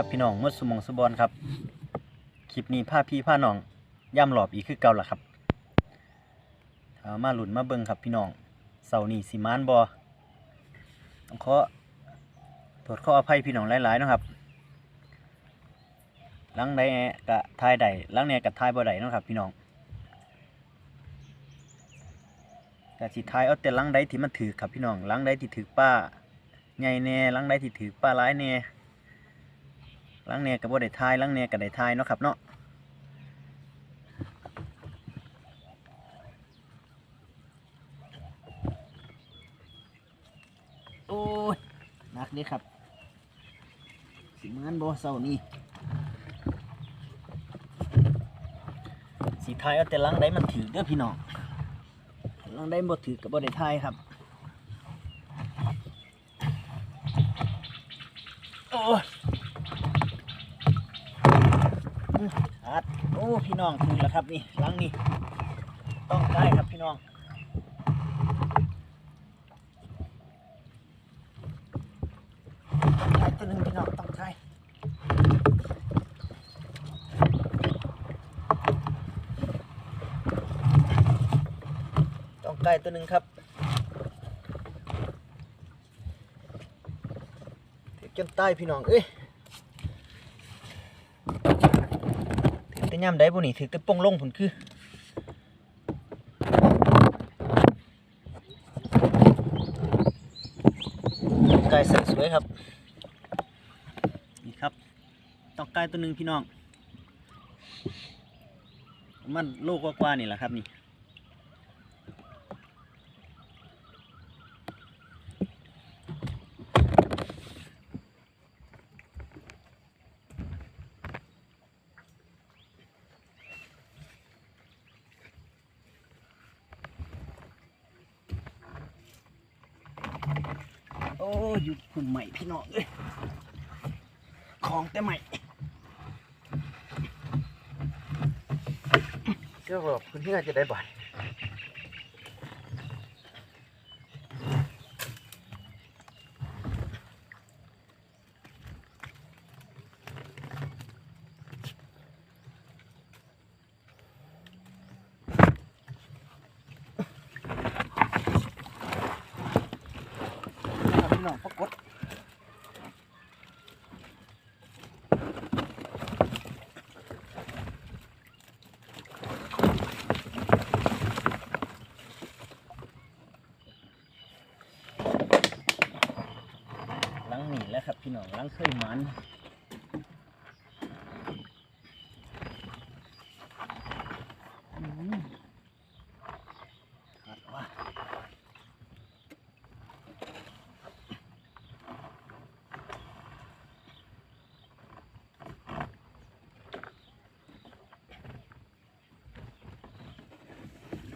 ครับพี่น้องเมื่อสมองสบอนครับคลิปนี้ผ้าพี่ผ้าน้องย่ำหลอบอีกคือเก่าล่ะครับามาหลุนมาเบิงครับพี่น้องเสานี่สิมานบอต้องขอโทษขออภัยพี่น้องหลายๆนะครับลังใดกะทายใดลังเนี่ยกะทายบ่ใดนะครับ พี่น้องกะสิทายเอาแต่ลังใดที่มันถือครับพี่น้องลังใดที่ถือป้าใหญ่แน่ลังใดที่ถือป้าร้ายแน่ ลังเนี่ยก็บ่ได้ทายลังเนี่ยก็ได้ทายเนาะครับเนาะโอ้ยหนักเลยครับ สิมือนบ่เศร้านี่สีทายเอาแต่ลังได้มันถือเด้อพี่น้องลังได้บ่ถือกับบ่ได้ทายครับโอ้ย โอ้พี่น้องถือแล้วครับนี่หลังนี่ต้องได้ครับพี่น้องต้องใช้ตัวหนึ่งพี่น้องต้องใช้ต้องไก่ตัวหนึ่งครับถือจนใต้พี่น้องเอ้ยถือแต่ ย่ำได้บุนี่ถือแต่ปงลงผลคือไก่ใส่สวยครับ นี่ครับตอกไก่ตัวหนึ่งพี่น้อง มันโลกกว่าๆนี่แหละครับนี่ โอ้ยอยู่กลุ่มใหม่พี่น้องเอ้ยของแต่ใหม่เจ้าบอกคุณที่น่าจะได้บ่อยพี่น้องปรากฏ หลังห นีแล้วครับพี่น้องลังเคยมันอืมขาดว่ะ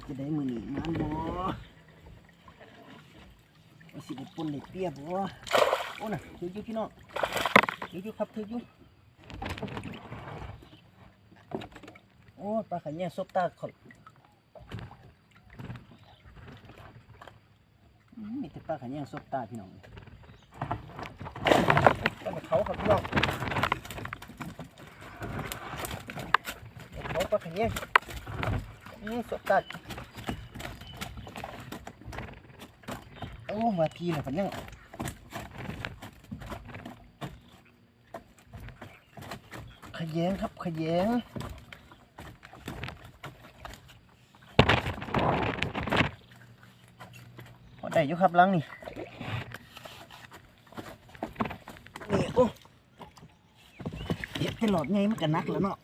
จะได้มือหนีมันบ่ว่าสิได้ปนได้เปียบบ่ อ้น่ะถืออยู่พี่น้องถืออยู่ครับถืออยู่โอ้ปลาขันแย่ซบตาเขามีแต่ปลาขันแย่ซบตาพี่น้องปลาเขาครับพี่น้องเขาปลาขันแย่อืมซบตาโอ้มาทีเลยพันยั ขยงครับขยงพอได้อยู่ครับลังนี่นี่โอ้เห็ดให้หลอดไงมันก็นักแล้วเนาะ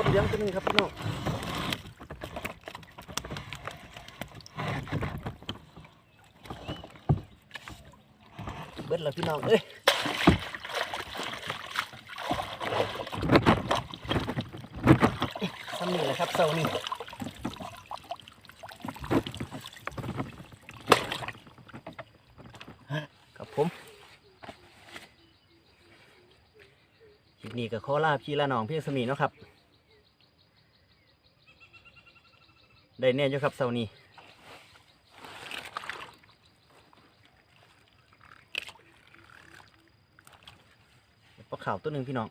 กดเลี้ยงตัวนึงครับพี่น้องเบิดแล้วพี่น้องเอ้ยทำนี่แหละครับเสานี่ครับผมคลิปนี้ก็ขอลาพี่ละน้องเพียงสมีเนาะครับ ได้แน่อยู่ครับเสาร์นี้ปลาขาวตัวหนึ่งพี่น้อง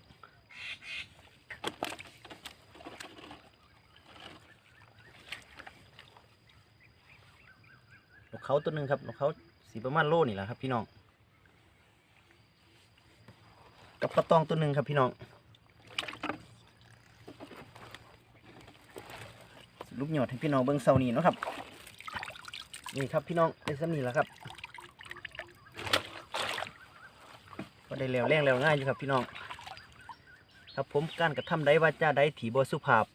นกเขาตัวหนึ่งครับนกเขาสีประมาณโลนี่แหละครับพี่น้องกับปลาตองตัวหนึ่งครับพี่น้อง ลูกหยอดให้พี่น้องเบิ้งเสานี่เนาะครับ นี่ครับพี่น้องได้สำนีแล้วครับก็ได้แล้วแรงแล้วง่ายอยู่ครับพี่น้อง ครับผมการกระทำได้ว่าจ้าได้ถีบสุภาพ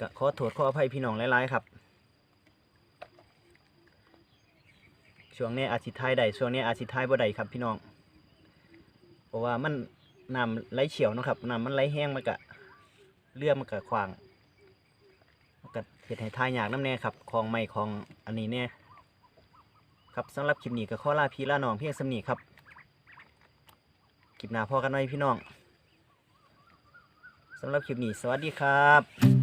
ก็ขอโทษขออภัยพี่น้องหลายๆครับ ช่วงนี้อาจสิทายได้ช่วงนี้อาจสิทายบ่ได้ครับพี่น้อง เพราะว่ามันน้ำไหลเฉียวนะครับน้ำมันไหลแห้งมันกะเรือมันกะขวาง เห็ดให้ทายยากน้ำแน่ครับของใหม่ของอันนี้เนี่ยครับสำหรับคลิปนี้ก็ขอลาพี่ลาน้องเพียงสำนีครับคลิปหน้าพอกันไว้พี่น้องสำหรับคลิปนี้สวัสดีครับ